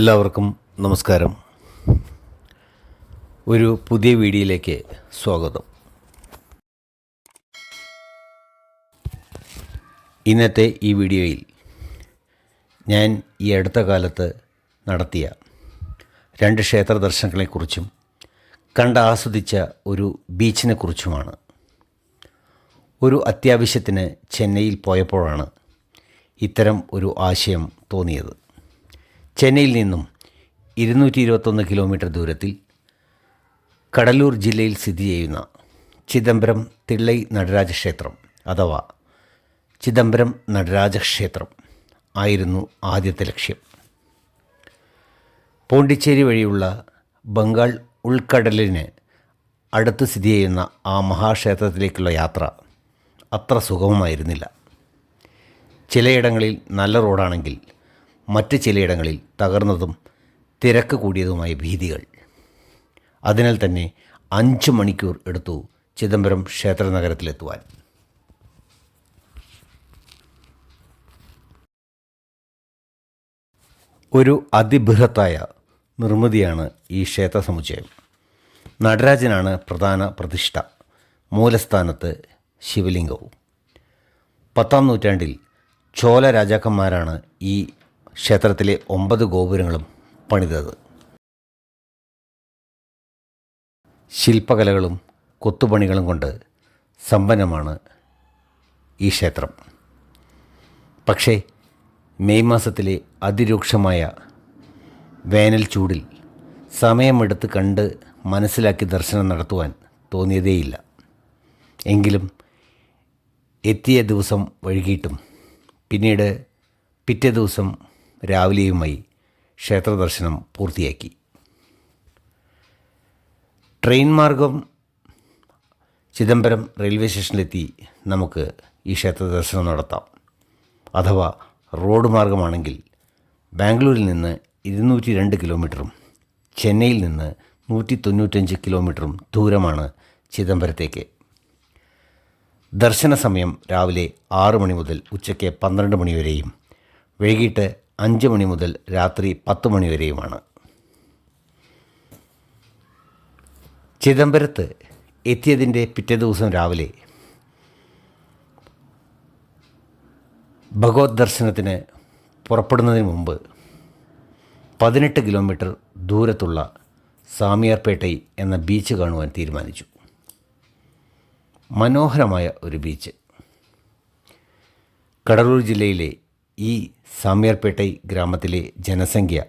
എല്ലാവർക്കും നമസ്കാരം. ഒരു പുതിയ വീഡിയോയിലേക്ക് സ്വാഗതം. ഇന്നത്തെ ഈ വീഡിയോയിൽ ഞാൻ ഈ അടുത്ത കാലത്ത് നടത്തിയ രണ്ട് ക്ഷേത്ര ദർശനങ്ങളെക്കുറിച്ചും കണ്ട് ആസ്വദിച്ച ഒരു ബീച്ചിനെക്കുറിച്ചുമാണ്. ഒരു അത്യാവശ്യത്തിന് ചെന്നൈയിൽ പോയപ്പോഴാണ് ഇത്തരം ഒരു ആശയം തോന്നിയത്. ചെന്നൈയിൽ നിന്നും ഇരുന്നൂറ്റി ഇരുപത്തൊന്ന് കിലോമീറ്റർ ദൂരത്തിൽ കടലൂർ ജില്ലയിൽ സ്ഥിതി ചെയ്യുന്ന ചിദംബരം തിള്ളൈ നടരാജ ക്ഷേത്രം അഥവാ ചിദംബരം നടരാജ ക്ഷേത്രം ആയിരുന്നു ആദ്യത്തെ ലക്ഷ്യം. പോണ്ടിച്ചേരി വഴിയുള്ള ബംഗാൾ ഉൾക്കടലിന് അടുത്ത് സ്ഥിതി ചെയ്യുന്ന ആ മഹാക്ഷേത്രത്തിലേക്കുള്ള യാത്ര അത്ര സുഗമമായിരുന്നില്ല. ചിലയിടങ്ങളിൽ നല്ല റോഡാണെങ്കിൽ മറ്റ് ചിലയിടങ്ങളിൽ തകർന്നതും തിരക്ക് കൂടിയതുമായ ഭീതികൾ. അതിനാൽ തന്നെ അഞ്ച് മണിക്കൂർ എടുത്തു ചിദംബരം ക്ഷേത്ര നഗരത്തിലെത്തുവാൻ ഒരു അതിബൃഹത്തായ നിർമ്മിതിയാണ് ഈ ക്ഷേത്ര സമുച്ചയം നടരാജനാണ് പ്രധാന പ്രതിഷ്ഠ. മൂലസ്ഥാനത്ത് ശിവലിംഗവും. പത്താം നൂറ്റാണ്ടിൽ ചോല രാജാക്കന്മാരാണ് ഈ ക്ഷേത്രത്തിലെ ഒമ്പത് ഗോപുരങ്ങളും പണിതത്. ശില്പകലകളും കൊത്തുപണികളും കൊണ്ട് സമ്പന്നമാണ് ഈ ക്ഷേത്രം. പക്ഷേ മെയ് മാസത്തിലെ അതിരൂക്ഷമായ വേനൽ ചൂടിൽ സമയമെടുത്ത് കണ്ട് മനസ്സിലാക്കി ദർശനം നടത്തുവാൻ തോന്നിയതേയില്ല. എങ്കിലും എത്തിയ ദിവസം വൈകിട്ടും പിന്നീട് പിറ്റേ ദിവസം രാവിലെയുമായി ക്ഷേത്രദർശനം പൂർത്തിയാക്കി. ട്രെയിൻ മാർഗം ചിദംബരം റെയിൽവേ സ്റ്റേഷനിലെത്തി നമുക്ക് ഈ ക്ഷേത്രദർശനം നടത്താം. അഥവാ റോഡ് മാർഗമാണെങ്കിൽ ബാംഗ്ലൂരിൽ നിന്ന് ഇരുന്നൂറ്റി രണ്ട് കിലോമീറ്ററും ചെന്നൈയിൽ നിന്ന് നൂറ്റി തൊണ്ണൂറ്റഞ്ച് കിലോമീറ്ററും ദൂരമാണ് ചിദംബരത്തേക്ക്. ദർശന സമയം രാവിലെ ആറ് മണി മുതൽ ഉച്ചയ്ക്ക് പന്ത്രണ്ട് മണി വരെയും വൈകിട്ട് അഞ്ച് മണി മുതൽ രാത്രി പത്ത് മണി വരെയുമാണ്. ചിദംബരത്ത് എത്തിയതിന്റെ പിറ്റേ ദിവസം രാവിലെ ഭഗവത് ദർശനത്തിന് പുറപ്പെടുന്നതിന് മുമ്പ് പതിനെട്ട് കിലോമീറ്റർ ദൂരത്തുള്ള സാമിയാർപേട്ടൈ എന്ന ബീച്ച് കാണുവാൻ തീരുമാനിച്ചു. മനോഹരമായ ഒരു ബീച്ച്. കടലൂർ ജില്ലയിലെ ഈ സാമ്യാർപേട്ടൈ ഗ്രാമത്തിലെ ജനസംഖ്യ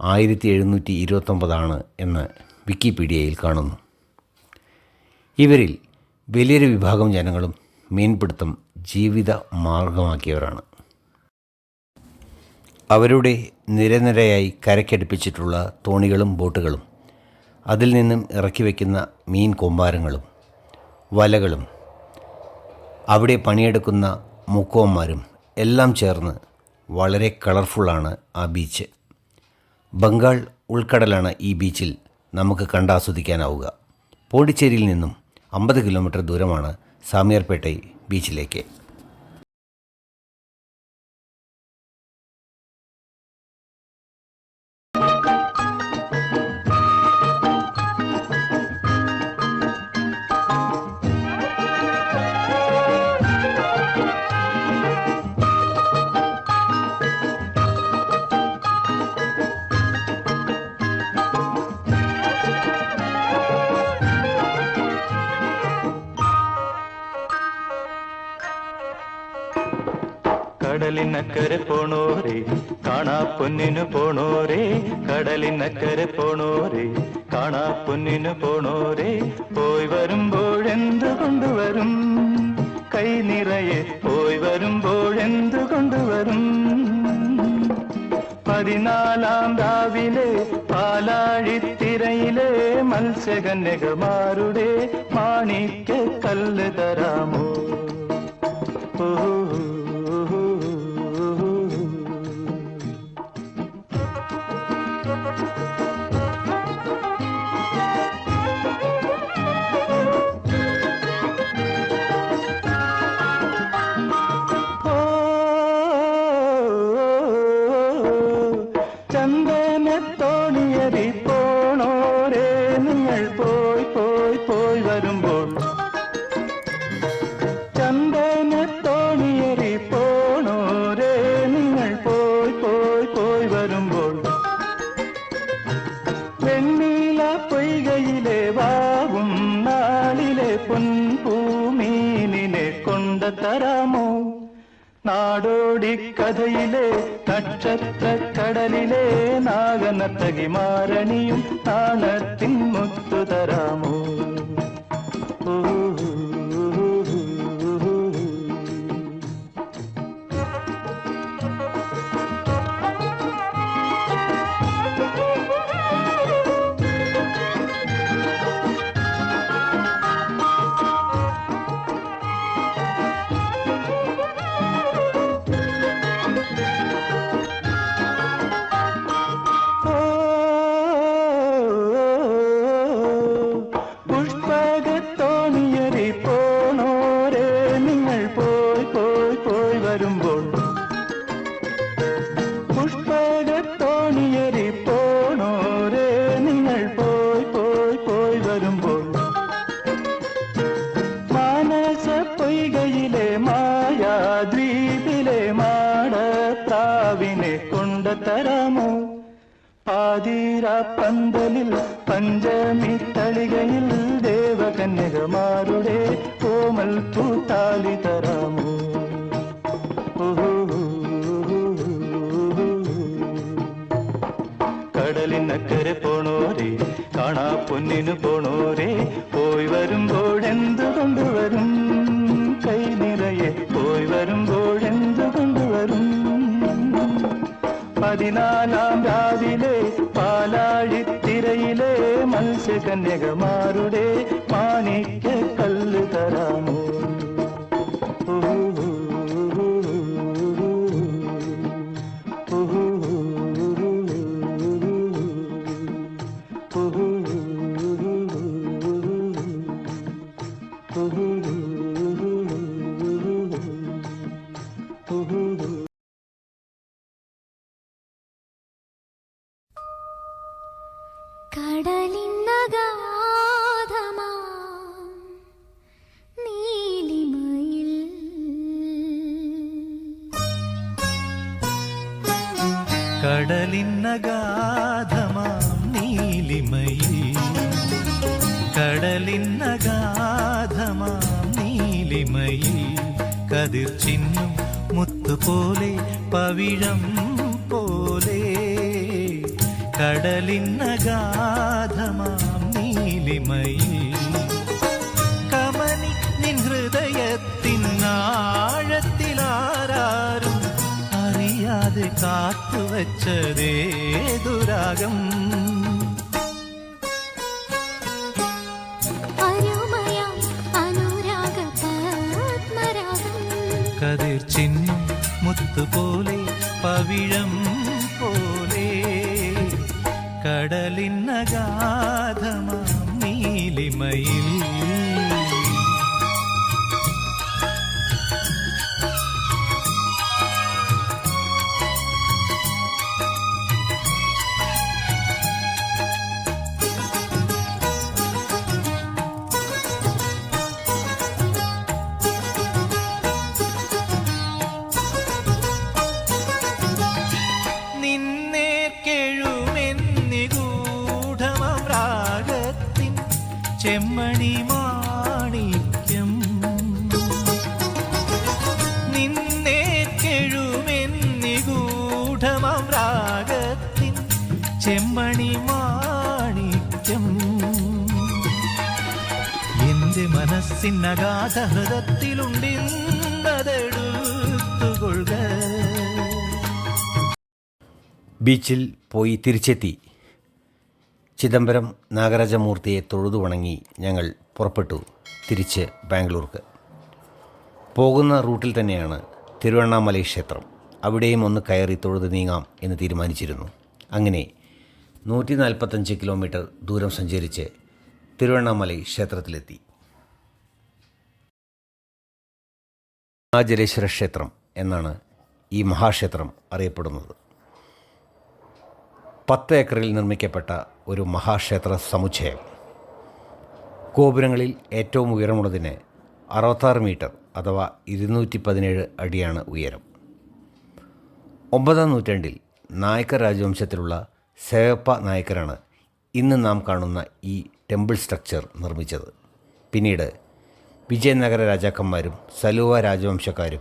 ആയിരത്തി എഴുന്നൂറ്റി ഇരുപത്തൊമ്പതാണ് എന്ന് വിക്കിപീഡിയയിൽ കാണുന്നു. ഇവരിൽ വലിയൊരു വിഭാഗം ജനങ്ങളും മീൻപിടുത്തം ജീവിത മാർഗമാക്കിയവരാണ്. അവരുടെ നിരനിരയായി കരക്കടുപ്പിച്ചിട്ടുള്ള തോണികളും ബോട്ടുകളും അതിൽ നിന്നും ഇറക്കി വയ്ക്കുന്ന മീൻ കൊമ്പാരങ്ങളും വലകളും അവിടെ പണിയെടുക്കുന്ന മുക്കോന്മാരും എല്ലാം ചേർന്ന് വളരെ കളർഫുള്ളാണ് ആ ബീച്ച്. ബംഗാൾ ഉൾക്കടലാണ് ഈ ബീച്ചിൽ നമുക്ക് കണ്ടാസ്വദിക്കാനാവുക. പോണ്ടിച്ചേരിയിൽ നിന്നും അമ്പത് കിലോമീറ്റർ ദൂരമാണ് സാമിയാർപേട്ടൈ ബീച്ചിലേക്ക്. കടലിനക്കരെ പോണോരെ കാണാ പൊന്നിനു പോണോരെ കടലിനക്കരെ പോണോരെ കാണാ പൊന്നിനു പോണോരെ പോയി വരുമ്പോഴെന്ത് കൊണ്ടുവരും കൈ നിറയെ പോയി വരുമ്പോഴെന്ത് കൊണ്ടുവരും പതിനാലാം രാവിലെ പാലാഴിത്തിരയിലെ മത്സ്യകന്യകമാരുടെ മാണിക്യ കല്ല് തരാമോ? ഓ വെണ്ണീല പൊയ്കയിലെ വാവും നാളിലെ പൊൻപൂമീനിനെ കൊണ്ട തരാമോ നാടോടി കഥയിലെ നക്ഷത്ര കടലിലെ നാഗന തകിമാരണിയും താണത്തിൻ മുത്തു തരാമോ? ഓ കൊണ്ടത്തരാമോ പാതിര പന്തലിൽ പഞ്ചമി തളികയിൽ ദേവകന്യകമാരുടെ കോമൽ പൂത്താലി തരാമോ? കടലിനക്കരെ പോണോരെ കാണാ പൊന്നിനു പോണോരെ പോയി വരുമ്പോഴെന്ത് പതിനാലാം രാവിലെ പാലാഴിത്തിരയിലെ മത്സ്യകന്യകമാരുടെ മാണിക്യ കല്ല് തരാമോ കടലിന്നഗാധമാ ചിന്നും മുത്തുപോലെ പവിഴം പോലെ. കടലിന്നഗാധമാം നീലിമയിൽ. കമനി നിൻ ഹൃദയത്തിൻ ആഴത്തിലാരും അറിയാതെ കാത്തുവച്ചതേ ദുരാഗം. കടലിന്നഗാധമാം നീലിമയിൽ ചെമ്മണി മാണിക്യം. എന്റെ മനസ്സിനഗാധ ഹൃദത്തിലുണ്ടിന്നതെടുത്തുകൊള്ളുക ബീച്ചിൽ പോയി തിരിച്ചെത്തി. ചിദംബരം നാഗരാജമൂർത്തിയെ തൊഴുതു വണങ്ങി ഞങ്ങൾ പുറപ്പെട്ടു തിരിച്ച് ബാംഗ്ലൂർക്ക്. പോകുന്ന റൂട്ടിൽ തന്നെയാണ് തിരുവണ്ണാമലൈ ക്ഷേത്രം. അവിടെയും ഒന്ന് കയറി തൊഴുത് നീങ്ങാം എന്ന് തീരുമാനിച്ചിരുന്നു. അങ്ങനെ നൂറ്റി നാൽപ്പത്തഞ്ച് കിലോമീറ്റർ ദൂരം സഞ്ചരിച്ച് തിരുവണ്ണാമലൈ ക്ഷേത്രത്തിലെത്തി. മഹാജലേശ്വര ക്ഷേത്രം എന്നാണ് ഈ മഹാക്ഷേത്രം അറിയപ്പെടുന്നത്. പത്ത് ഏക്കറിൽ നിർമ്മിക്കപ്പെട്ട ഒരു മഹാക്ഷേത്ര സമുച്ചയം. ഗോപുരങ്ങളിൽ ഏറ്റവും ഉയരമുള്ളതിന് അറുപത്താറ് മീറ്റർ അഥവാ ഇരുന്നൂറ്റി പതിനേഴ് അടിയാണ് ഉയരം. ഒമ്പതാം നൂറ്റാണ്ടിൽ നായക്കർ രാജവംശത്തിലുള്ള സേവപ്പ നായക്കരാണ് ഇന്ന് നാം കാണുന്ന ഈ ടെമ്പിൾ സ്ട്രക്ചർ നിർമ്മിച്ചത്. പിന്നീട് വിജയനഗര രാജാക്കന്മാരും സലുവ രാജവംശക്കാരും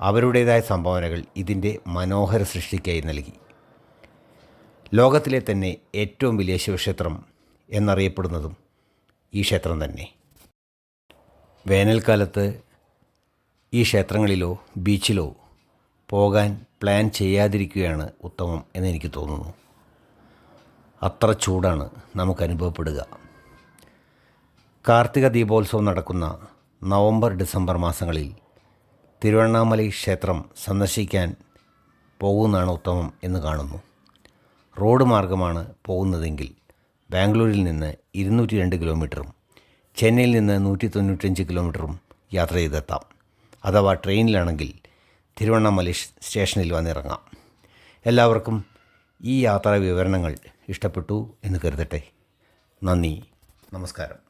അവരുടേതായ സംഭാവനകൾ ഇതിന്റെ മനോഹര സൃഷ്ടിക്കായി നൽകി. ലോകത്തിലെ തന്നെ ഏറ്റവും വലിയ ശിവക്ഷേത്രം എന്നറിയപ്പെടുന്നതും ഈ ക്ഷേത്രം തന്നെ. വേനൽക്കാലത്ത് ഈ ക്ഷേത്രങ്ങളിലോ ബീച്ചിലോ പോകാൻ പ്ലാൻ ചെയ്യാതിരിക്കുകയാണ് ഉത്തമം എന്നെനിക്ക് തോന്നുന്നു. അത്ര ചൂടാണ് നമുക്ക് അനുഭവപ്പെടുക. കാർത്തിക ദീപോത്സവം നടക്കുന്ന നവംബർ ഡിസംബർ മാസങ്ങളിൽ തിരുവണ്ണാമലൈ ക്ഷേത്രം സന്ദർശിക്കാൻ പോകുന്നതാണ് ഉത്തമം എന്ന് കാണുന്നു. റോഡ് മാർഗമാണ് പോകുന്നതെങ്കിൽ ബാംഗ്ലൂരിൽ നിന്ന് ഇരുന്നൂറ്റി രണ്ട് കിലോമീറ്ററും ചെന്നൈയിൽ നിന്ന് നൂറ്റി തൊണ്ണൂറ്റഞ്ച് കിലോമീറ്ററും യാത്ര ചെയ്തെത്താം. അഥവാ ട്രെയിനിലാണെങ്കിൽ തിരുവണ്ണാമലൈ സ്റ്റേഷനിൽ വന്നിറങ്ങാം. എല്ലാവർക്കും ഈ യാത്രാ വിവരണങ്ങൾ ഇഷ്ടപ്പെട്ടു എന്ന് കരുതട്ടെ. നന്ദി. നമസ്കാരം.